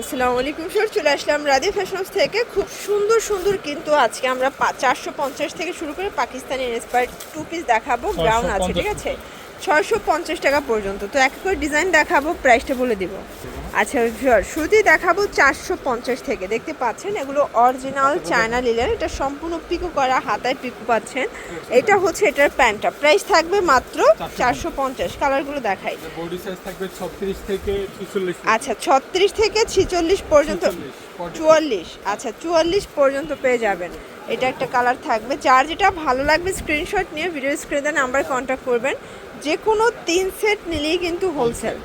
আসসালামু আলাইকুম স্যার চলে আসলাম রাধে ফ্যাশনস থেকে। খুব সুন্দর সুন্দর কিন্তু আজকে আমরা চারশো পঞ্চাশ থেকে শুরু করে পাকিস্তানি ইন্সপায়ার্ড টু পিস দেখাবো ব্রাউন আছে ঠিক আছে? ছয়শো পঞ্চাশ টাকা পর্যন্ত। তো এক করে ডিজাইন দেখাবো প্রাইসটা বলে দিব। আচ্ছা শুরুতেই দেখাবো চারশো পঞ্চাশ থেকে। দেখতে পাচ্ছেন এগুলো অরিজিনাল চায়না লিলেন এটা সম্পূর্ণ পিকো করা হাতায় পিকো পাচ্ছেন। এটা হচ্ছে এটার প্যান্টটা। প্রাইস থাকবে মাত্র চারশো পঞ্চাশ। কালারগুলো দেখাই। বডি সাইজ থাকবে 36 থেকে 46 আচ্ছা ছত্রিশ থেকে ছিচল্লিশ পর্যন্ত। চুয়াল্লিশ আচ্ছা চুয়াল্লিশ পর্যন্ত পেয়ে যাবেন। এটা একটা কালার থাকবে। যার যেটা ভালো লাগবে স্ক্রিনশট নিয়ে ভিডিও স্ক্রিনে নাম্বার কন্ট্যাক্ট করবেন। যে কোনো তিন সেট নিলেই কিন্তু হোলসেল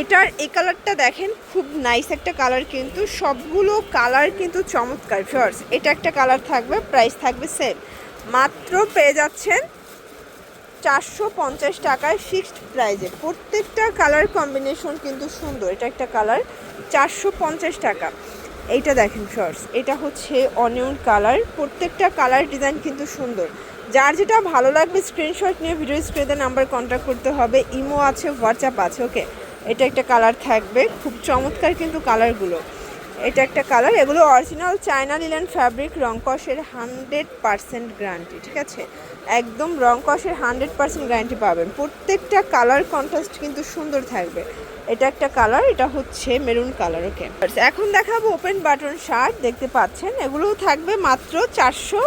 এটার, এই কালারটা দেখেন, খুব নাইস একটা কালার কিন্তু। সবগুলো কালার কিন্তু চমৎকার ফিওর্স এটা একটা কালার থাকবে প্রাইস থাকবে সেম মাত্র পেয়ে যাচ্ছেন চারশো পঞ্চাশ টাকায় ফিক্সড প্রাইজে প্রত্যেকটা কালার কম্বিনেশন কিন্তু সুন্দর, এটা একটা কালার, চারশো পঞ্চাশ টাকা। এইটা দেখেন শর্টস এটা হচ্ছে অনিয়ন কালার প্রত্যেকটা কালার ডিজাইন কিন্তু সুন্দর। যার যেটা ভালো লাগবে স্ক্রিনশট নিয়ে ভিডিও স্ক্রিনে নাম্বার কন্ট্যাক্ট করতে হবে। ইমো আছে হোয়াটসঅ্যাপ আছে ওকে এটা একটা কালার থাকবে। খুব চমৎকার কিন্তু কালারগুলো এটা একটা কালার, এগুলো অরিজিনাল চায়না লিলেন ফ্যাব্রিক রংকসের হান্ড্রেড পারসেন্ট গ্যারান্টি ঠিক আছে? একদম রংকসের হান্ড্রেড পারসেন্ট গ্যারান্টি পাবেন। প্রত্যেকটা কালার কন্ট্রাস্ট কিন্তু সুন্দর থাকবে। এটা একটা কালার, এটা হচ্ছে মেরুন কালার ওকে এখন দেখাবো ওপেন বাটন শার্ট দেখতে পাচ্ছেন? এগুলোও থাকবে মাত্র চারশো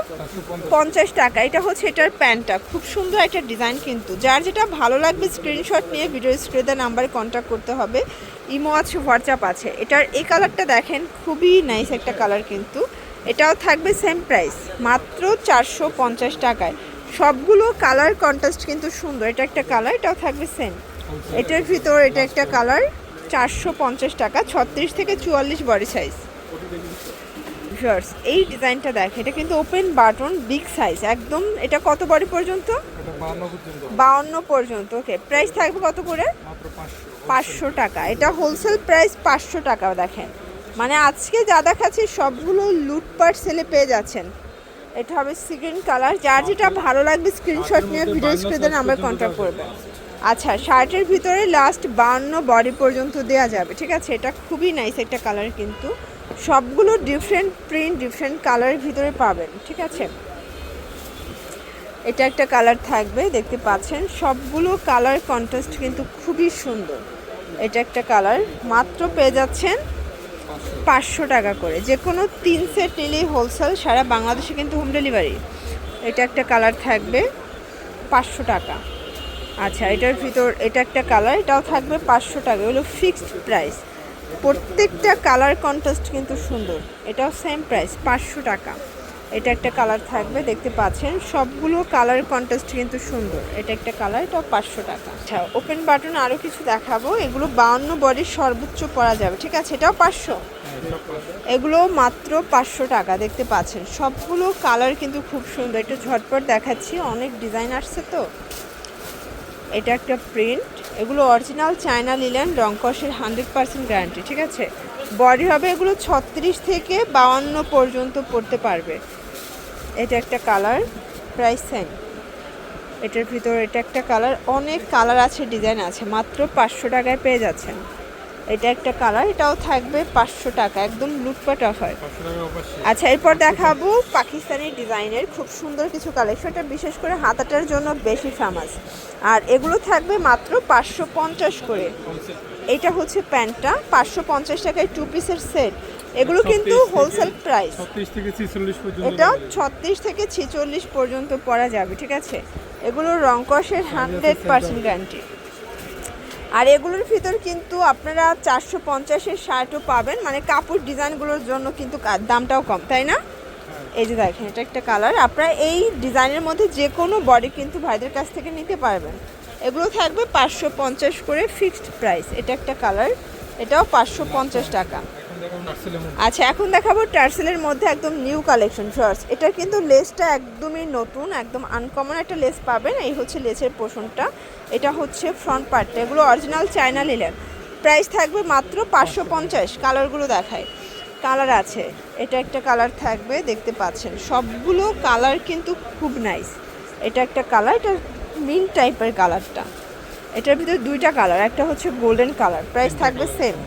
পঞ্চাশ টাকা। এটা হচ্ছে এটার প্যান্টটা। খুব সুন্দর একটা ডিজাইন কিন্তু। যার যেটা ভালো লাগবে স্ক্রিনশট নিয়ে ভিডিও স্ক্রিনে নাম্বারে কন্ট্যাক্ট করতে হবে। ইমো আছে হোয়াটসঅ্যাপ আছে। এটার এই কালারটা দেখেন খুবই নাইস একটা কালার কিন্তু। এটাও থাকবে সেম প্রাইস মাত্র চারশো পঞ্চাশ টাকায়। সবগুলো কালার কন্ট্রাস্ট কিন্তু সুন্দর এটা একটা কালার এটাও থাকবে সেম এটার ভিতর এটা একটা কালার চারশো পঞ্চাশ টাকা ছত্রিশ থেকে চুয়াল্লিশ বডি সাইজ ভিউয়ার্স এই ডিজাইনটা দেখ এটা কিন্তু ওপেন বাটন বিগ সাইজ একদম এটা কত বডি পর্যন্ত? এটা 52 পর্যন্ত। বাউন্ন পর্যন্ত ওকে প্রাইস থাকবে কত করে? পাঁচশো। টাকা এটা হোলসেল প্রাইস পাঁচশো টাকা দেখেন। মানে আজকে যা দেখাচ্ছি সবগুলো লুটপাট সেলে পেয়ে যাচ্ছেন। এটা হবে স্ক্রিন কালার যার যেটা ভালো লাগবে স্ক্রিনশট নিয়ে ভিডিও স্ক্রিনে নাম্বার কন্ট্যাক্ট করবে আচ্ছা শার্টের ভিতরে লাস্ট বান্ন বডি পর্যন্ত দেওয়া যাবে ঠিক আছে? এটা খুবই নাইস একটা কালার কিন্তু। সবগুলো ডিফারেন্ট প্রিন্ট ডিফারেন্ট কালারের ভিতরে পাবেন ঠিক আছে? এটা একটা কালার থাকবে দেখতে পাচ্ছেন? সবগুলো কালার কন্ট্রাস্ট কিন্তু খুবই সুন্দর। এটা একটা কালার মাত্র পেয়ে যাচ্ছেন পাঁচশো টাকা করে। যে কোনো তিন সেট নিলেই হোলসেল সারা বাংলাদেশে কিন্তু হোম ডেলিভারি এটা একটা কালার থাকবে পাঁচশো টাকা। আচ্ছা এটার ভিতর এটা একটা কালার এটাও থাকবে পাঁচশো টাকা। এগুলো ফিক্সড প্রাইস প্রত্যেকটা কালার কন্ট্রাস্ট কিন্তু সুন্দর। এটাও সেম প্রাইস পাঁচশো টাকা। এটা একটা কালার থাকবে, দেখতে পাচ্ছেন। সবগুলো কালার কন্ট্রাস্ট কিন্তু সুন্দর। এটা একটা কালার, এটা পাঁচশো টাকা। আচ্ছা ওপেন বাটন আরও কিছু দেখাবো। এগুলো বাউন্ন বডির সর্বোচ্চ পরা যাবে, ঠিক আছে? এটাও পাঁচশো? এগুলো মাত্র পাঁচশো টাকা, দেখতে পাচ্ছেন। সবগুলো কালার কিন্তু খুব সুন্দর। একটু ঝটপট দেখাচ্ছি, অনেক ডিজাইন আসছে তো। এটা একটা প্রিন্ট এগুলো অরিজিনাল চায়না লিলেন রংকসের হান্ড্রেড পার্সেন্ট গ্যারান্টি ঠিক আছে? বডি হবে এগুলো ছত্রিশ থেকে বাউান্ন পর্যন্ত পড়তে পারবে। এটা একটা কালার প্রাইস সেম। এটার ভিতর এটা একটা কালার অনেক কালার আছে ডিজাইন আছে মাত্র পাঁচশো টাকায় পেয়ে যাচ্ছেন। এটা একটা কালার এটাও থাকবে পাঁচশো টাকা একদম লুটপাট অফার। 500 আচ্ছা এরপর দেখাবো পাকিস্তানি ডিজাইনের খুব সুন্দর কিছু কালেকশন এটা বিশেষ করে হাতাটার জন্য বেশি ফেমাস আর এগুলো থাকবে মাত্র পাঁচশো পঞ্চাশ করে। এটা হচ্ছে প্যান্টটা পাঁচশো পঞ্চাশ টাকায় টু পিসের সেট এগুলো কিন্তু হোলসেল প্রাইস থেকে 46 এটা ছত্রিশ থেকে ছেচল্লিশ পর্যন্ত পরা যাবে ঠিক আছে? এগুলো রংকসের হান্ড্রেড পার্সেন্ট গ্যারান্টি আর এগুলোর ভিতর কিন্তু আপনারা চারশো পঞ্চাশের শার্টও পাবেন মানে কাপড় ডিজাইনগুলোর জন্য কিন্তু দামটাও কম তাই না? এই যে দেখেন এটা একটা কালার আপনারা এই ডিজাইনের মধ্যে যে কোনো বডি কিন্তু ভাইদের কাছ থেকে নিতে পারবেন। এগুলো থাকবে পাঁচশো পঞ্চাশ করে ফিক্সড প্রাইস এটা একটা কালার এটাও পাঁচশো পঞ্চাশ টাকা। আচ্ছা এখন দেখাবো টার্সেলের মধ্যে একদম নিউ কালেকশন। শর্টস এটা কিন্তু লেসটা একদমই নতুন, একদম আনকমন একটা লেস পাবেন। এই হচ্ছে লেসের পোষণটা। এটা হচ্ছে ফ্রন্ট পার্টটা এগুলো অরিজিনাল চায়না লিলেন প্রাইস থাকবে মাত্র পাঁচশো পঞ্চাশ। কালারগুলো দেখায় কালার আছে। এটা একটা কালার থাকবে, দেখতে পাচ্ছেন। সবগুলো কালার কিন্তু খুব নাইস এটা একটা কালার এটা মিন টাইপের কালারটা এটার ভিতরে দুইটা কালার একটা হচ্ছে গোল্ডেন কালার প্রাইস থাকবে সেম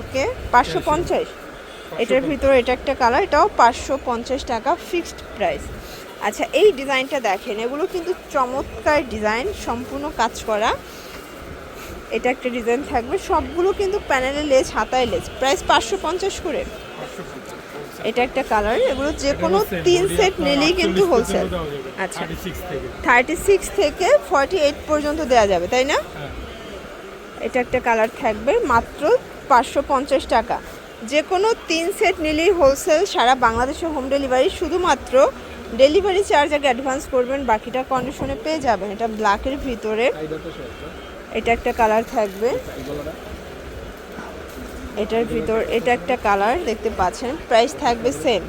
ওকে? পাঁচশো পঞ্চাশ। এটার ভিতরে এটা একটা কালার এটাও পাঁচশো পঞ্চাশ টাকা ফিক্সড প্রাইস। আচ্ছা এই ডিজাইনটা দেখেন এগুলো কিন্তু চমৎকার ডিজাইন সম্পূর্ণ কাজ করা। এটা একটা ডিজাইন থাকবে সবগুলো কিন্তু প্যানেলে লেস হাতায় লেস। প্রাইস পাঁচশো পঞ্চাশ করে। এটা একটা কালার এগুলো যে কোনো তিন সেট নিলেই কিন্তু হোলসেল আচ্ছা। থার্টি সিক্স থেকে। থার্টি সিক্স থেকে ফর্টি এইট পর্যন্ত দেওয়া যাবে তাই না? হ্যাঁ। এটা একটা কালার থাকবে মাত্র পাঁচশো পঞ্চাশ টাকা। যে কোনো তিন সেট নিলেই হোলসেল সারা বাংলাদেশে হোম ডেলিভারি শুধুমাত্র ডেলিভারি চার্জ আগে অ্যাডভান্স করবেন, বাকিটা কন্ডিশনে পেয়ে যাবেন। এটা ব্ল্যাকের ভিতরে। এটা একটা কালার থাকবে। এটার ভিতর, এটা একটা কালার দেখতে পাচ্ছেন। প্রাইস থাকবে সেম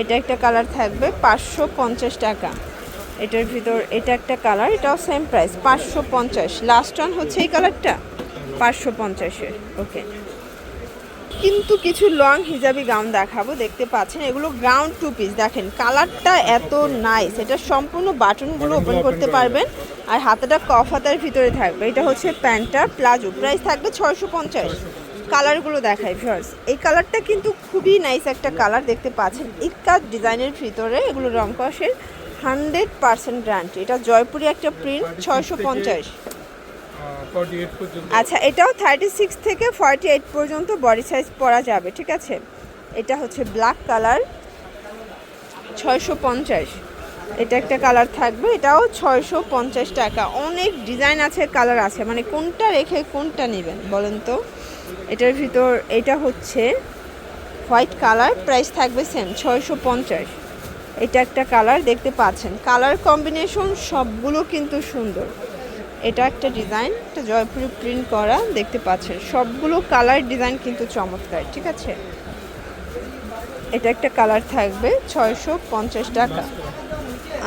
এটা একটা কালার থাকবে পাঁচশো পঞ্চাশ টাকা। এটার ভিতর এটা একটা কালার এটাও সেম প্রাইস পাঁচশো পঞ্চাশ। লাস্ট ওয়ান হচ্ছে এই কালারটা পাঁচশো পঞ্চাশের ওকে। কিন্তু কিছু লং হিজাবি গাউন দেখাবো, দেখতে পাচ্ছেন? এগুলো গ্রাউন্ড টু পিস দেখেন কালারটা এত নাইস এটা সম্পূর্ণ বাটনগুলো ওপেন করতে পারবেন আর হাতাটা কফ হাতার ভিতরে থাকবে। এটা হচ্ছে প্যান্টটা প্লাজো প্রাইস থাকবে ছয়শো পঞ্চাশ। কালারগুলো দেখাই ভিউয়ার্স এই কালারটা কিন্তু খুবই নাইস একটা কালার দেখতে পাচ্ছেন? ইক্কাত ডিজাইনের ভিতরে এগুলো রং কষের হান্ড্রেড পার্সেন্ট গ্যারান্টি এটা জয়পুরি একটা প্রিন্ট ছয়শো পঞ্চাশ। আচ্ছা এটাও থার্টি সিক্স থেকে ফর্টি এইট পর্যন্ত বডি সাইজ পরা যাবে, ঠিক আছে? এটা হচ্ছে ব্ল্যাক কালার ছয়শো পঞ্চাশ। এটা একটা কালার থাকবে, এটাও ছয়শো পঞ্চাশ টাকা। অনেক ডিজাইন আছে কালার আছে। মানে কোনটা রেখে কোনটা নেবেন, বলেন তো? এটার ভিতর, এটা হচ্ছে হোয়াইট কালার প্রাইস থাকবে সেম ছয়শো পঞ্চাশ। এটা একটা কালার দেখতে পাচ্ছেন। কালার কম্বিনেশন সবগুলো কিন্তু সুন্দর। এটা একটা ডিজাইন এটা জয়পুরি প্রিন্ট করা, দেখতে পাচ্ছেন। সবগুলো কালার ডিজাইন কিন্তু চমৎকার, ঠিক আছে? এটা একটা কালার থাকবে, ছয়শো পঞ্চাশ টাকা।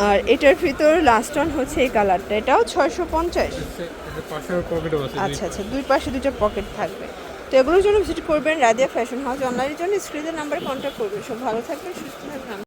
আর এটার ভিতর লাস্ট ওয়ান হচ্ছে এই কালারটা এটাও ছয়শো পঞ্চাশ। আচ্ছা আচ্ছা দুই পাশে দুটো পকেট থাকবে। তো এগুলোর জন্য ভিজিট করবেন রাদিয়া ফ্যাশন হাউস অনলাইনের জন্য স্ক্রিনের নাম্বারে কন্ট্যাক্ট করবেন। সব ভালো থাকবেন, সুস্থ থাকবেন।